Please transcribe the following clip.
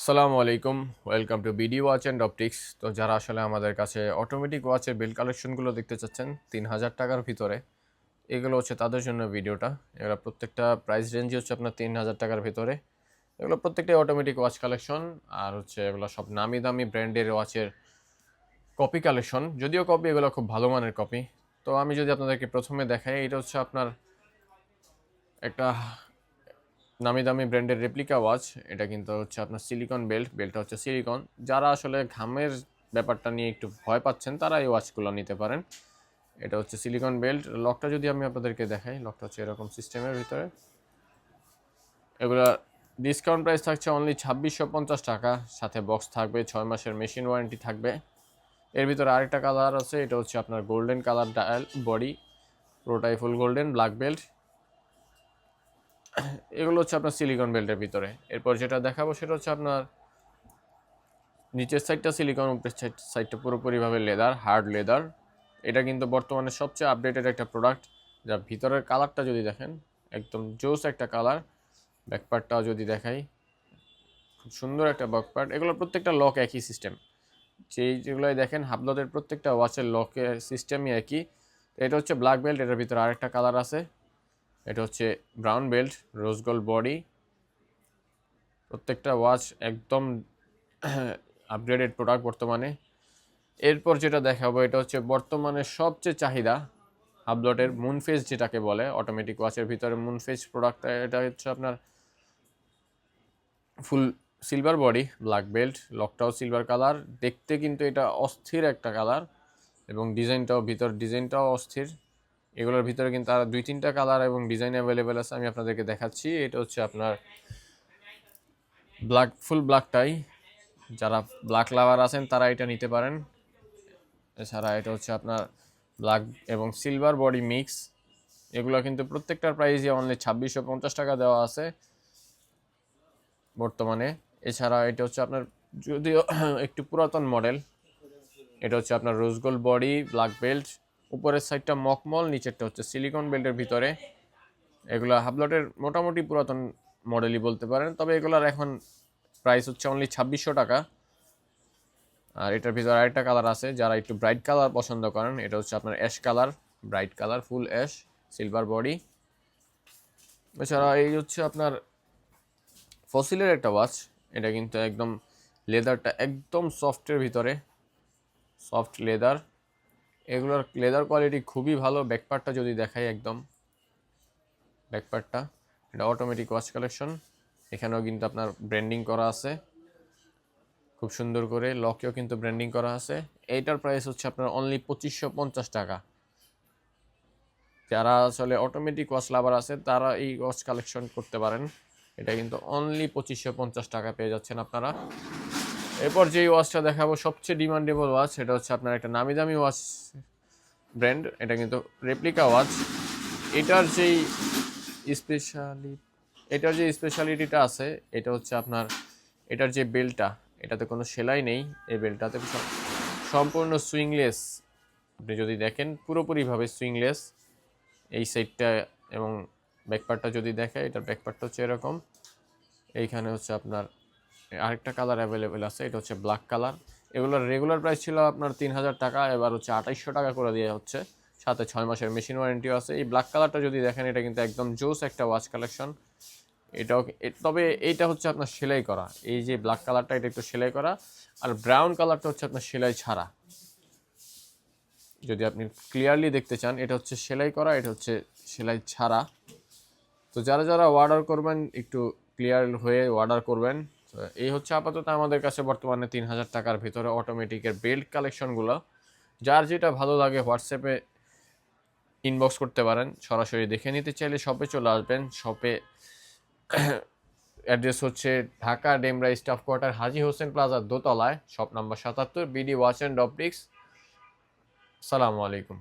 আসসালামু আলাইকুম, welcome to BD watch and optics. তো যারা আসলে আমাদের কাছে অটোমেটিক ওয়াচের বিল কালেকশনগুলো দেখতে চাচ্ছেন, তিন হাজার টাকার ভিতরে, এগুলো হচ্ছে তাদের জন্য ভিডিওটা। এগুলো প্রত্যেকটা প্রাইস রেঞ্জই হচ্ছে আপনার তিন হাজার টাকার ভিতরে। এগুলো প্রত্যেকটাই অটোমেটিক ওয়াচ কালেকশন, আর হচ্ছে এগুলো সব নামি দামি ব্র্যান্ডের ওয়াচের কপি কালেকশন। যদিও কপি, এগুলো খুব ভালো মানের কপি। তো আমি যদি আপনাদেরকে প্রথমে দেখাই, এটা হচ্ছে আপনার একটা নামি দামি ব্র্যান্ডের রেপ্লিকা ওয়াচ এটা কিন্তু হচ্ছে আপনার সিলিকন বেল্ট বেল্টটা হচ্ছে সিলিকন যারা আসলে ঘামের ব্যাপারটা নিয়ে একটু ভয় পাচ্ছেন তারা এই ওয়াচগুলো নিতে পারেন। এটা হচ্ছে সিলিকন বেল্ট লকটা যদি আমি আপনাদেরকে দেখাই লকটা হচ্ছে এরকম সিস্টেমের ভিতরে। এগুলা ডিসকাউন্ট প্রাইস থাকছে অনলি ছাব্বিশশো পঞ্চাশ টাকা। সাথে বক্স থাকবে, ছয় মাসের মেশিন ওয়ারেন্টি থাকবে। এর ভিতরে আরেকটা কালার আছে, এটা হচ্ছে আপনার গোল্ডেন কালার ডায়াল বডি পুরোটাই ফুল গোল্ডেন ব্ল্যাক বেল্ট এগুলো হচ্ছে আপনার সিলিকন বেল্টের ভিতরে। এরপর যেটা দেখাবো সেটা হচ্ছে আপনার নিচের সাইডটা সিলিকন উপরের সাইডটা পুরোপুরিভাবে লেদার হার্ড লেদার এটা কিন্তু বর্তমানে সবচেয়ে আপডেটেড একটা প্রোডাক্ট যা ভিতরের কালারটা যদি দেখেন, একদম জোস একটা কালার ব্যাকপার্টটাও যদি দেখাই, খুব সুন্দর একটা ব্যাকপার্ট এগুলো প্রত্যেকটা লক একই সিস্টেম যেই যেগুলোই দেখেন হাবলদের প্রত্যেকটা ওয়াচের লকের সিস্টেমই একই। এটা হচ্ছে ব্ল্যাক বেল্ট এটার ভিতরে আরেকটা কালার আছে। এটা হচ্ছে brown belt rose gold body প্রত্যেকটা ওয়াচ একদম আপগ্রেডেড প্রোডাক্ট বর্তমানে। এরপর যেটা দেখাবো, এটা হচ্ছে বর্তমানে সবচেয়ে চাহিদা আপলোডের মুনফেস যেটাকে বলে অটোমেটিক ওয়াচের ভিতরে মুনফেস প্রোডাক্টটা এটা হচ্ছে আপনার full silver body black belt লকটাও silver colour দেখতে কিন্তু এটা অস্থির একটা কালার এবং ডিজাইনটাও ভিতর ডিজাইনটাও অস্থির। এগুলোর ভিতরে কিন্তু আর দুই, তিনটা কালার এবং ডিজাইন অ্যাভেলেবেল আছে, আমি আপনাদেরকে দেখাচ্ছি। এটা হচ্ছে আপনার ব্ল্যাক ফুল ব্ল্যাকটাই যারা ব্ল্যাক লাভার আছেন, তারা এটা নিতে পারেন। এছাড়া এটা হচ্ছে আপনার ব্ল্যাক এবং সিলভার বডি মিক্স এগুলো কিন্তু প্রত্যেকটার প্রাইসই অনলি ছাব্বিশশো পঞ্চাশ টাকা দেওয়া আছে বর্তমানে। এছাড়া এটা হচ্ছে আপনার যদিও একটু পুরাতন মডেল এটা হচ্ছে আপনার rose gold body black belt উপরের সাইডটা মকমল, নিচেরটা হচ্ছে সিলিকন বেল্টের ভিতরে। এগুলো হাবলটের মোটামুটি পুরাতন মডেলই বলতে পারেন, তবে এগুলোর এখন প্রাইস হচ্ছে অনলি ছাব্বিশশো টাকা। আর এটার ভিতরে আরেকটা কালার আছে, যারা একটু ব্রাইট কালার পছন্দ করেন, এটা হচ্ছে আপনার ash colour bright colour full ash silver body এছাড়া এই হচ্ছে আপনার ফসিলের একটা ওয়াচ এটা কিন্তু একদম লেদারটা একদম সফটের ভিতরে সফট লেদার এগুলোর লেদার কোয়ালিটি খুবই ভালো। ব্যাকপার্টটা যদি দেখাই একদম। ব্যাকপার্টটা এটা অটোমেটিক ওয়াচ কালেকশন এখানেও কিন্তু আপনার ব্র্যান্ডিং করা আছে। খুব সুন্দর করে লকেও কিন্তু ব্র্যান্ডিং করা আছে। এইটার প্রাইস হচ্ছে আপনার অনলি পঁচিশশো পঞ্চাশ টাকা। যারা আসলে অটোমেটিক ওয়াচ লাভার আছে, তারা এই ওয়াচ কালেকশন করতে পারেন। এটা কিন্তু অনলি পঁচিশশো পঞ্চাশ টাকা পেয়ে যাচ্ছেন আপনারা। এরপর যে ওয়াচটা দেখাবো, সবচেয়ে ডিমান্ডেবল ওয়াচ এটা হচ্ছে আপনার একটা নামি দামি ওয়াচ ব্র্যান্ড এটা কিন্তু রেপ্লিকা ওয়াচ এটার যেই স্পেশালি এটার যে স্পেশালিটিটা আছে, এটা হচ্ছে আপনার, এটার যে বেল্টটা এটাতে কোনো সেলাই নেই। এই বেল্টটাতে সম- সম্পূর্ণ সুইংলেস আপনি যদি দেখেন, পুরোপুরিভাবে সুইংলেস এই সাইডটা এবং ব্যাকপার্টটা যদি দেখে এটার ব্যাকপার্টটা হচ্ছে এরকম। এইখানে হচ্ছে আপনার আরেকটা কালার অ্যাভেলেবেল আছে, এটা হচ্ছে ব্ল্যাক কালার এগুলোর রেগুলার প্রাইস ছিল আপনার তিন হাজার টাকা, এবার হচ্ছে আঠাইশশো টাকা করে দেওয়া হচ্ছে। সাথে ছয় মাসের মেশিন ওয়ারেন্টিও আছে। এই ব্ল্যাক কালারটা যদি দেখেন, এটা কিন্তু একদম জোস একটা ওয়াচ কালেকশন এটাও তবে এইটা হচ্ছে আপনার সেলাই করা। এই যে ব্ল্যাক কালারটা এটা একটু সেলাই করা। আর ব্রাউন কালারটা হচ্ছে আপনার সেলাই ছাড়া। যদি আপনি ক্লিয়ারলি দেখতে চান, এটা হচ্ছে সেলাই করা, এটা হচ্ছে সেলাই ছাড়া। তো যারা যারা অর্ডার করবেন, একটু ক্লিয়ার হয়ে অর্ডার করবেন। এই হচ্ছে আপাতত আমাদের কাছে বর্তমানে তিন হাজার টাকার ভিতরে অটোমেটিকের বেল্ট কালেকশনগুলো যার যেটা ভালো লাগে হোয়াটসঅ্যাপে ইনবক্স করতে পারেন। সরাসরি দেখে নিতে চাইলে শপে চলে আসবেন। শপে অ্যাড্রেস হচ্ছে ঢাকা ডেমরা স্টাফ কোয়ার্টার হাজি হোসেন প্লাজার দোতলায় শপ নাম্বার সাতাত্তর বিডি ওয়াচ অ্যান্ড অপটিক্স সালামু আলাইকুম।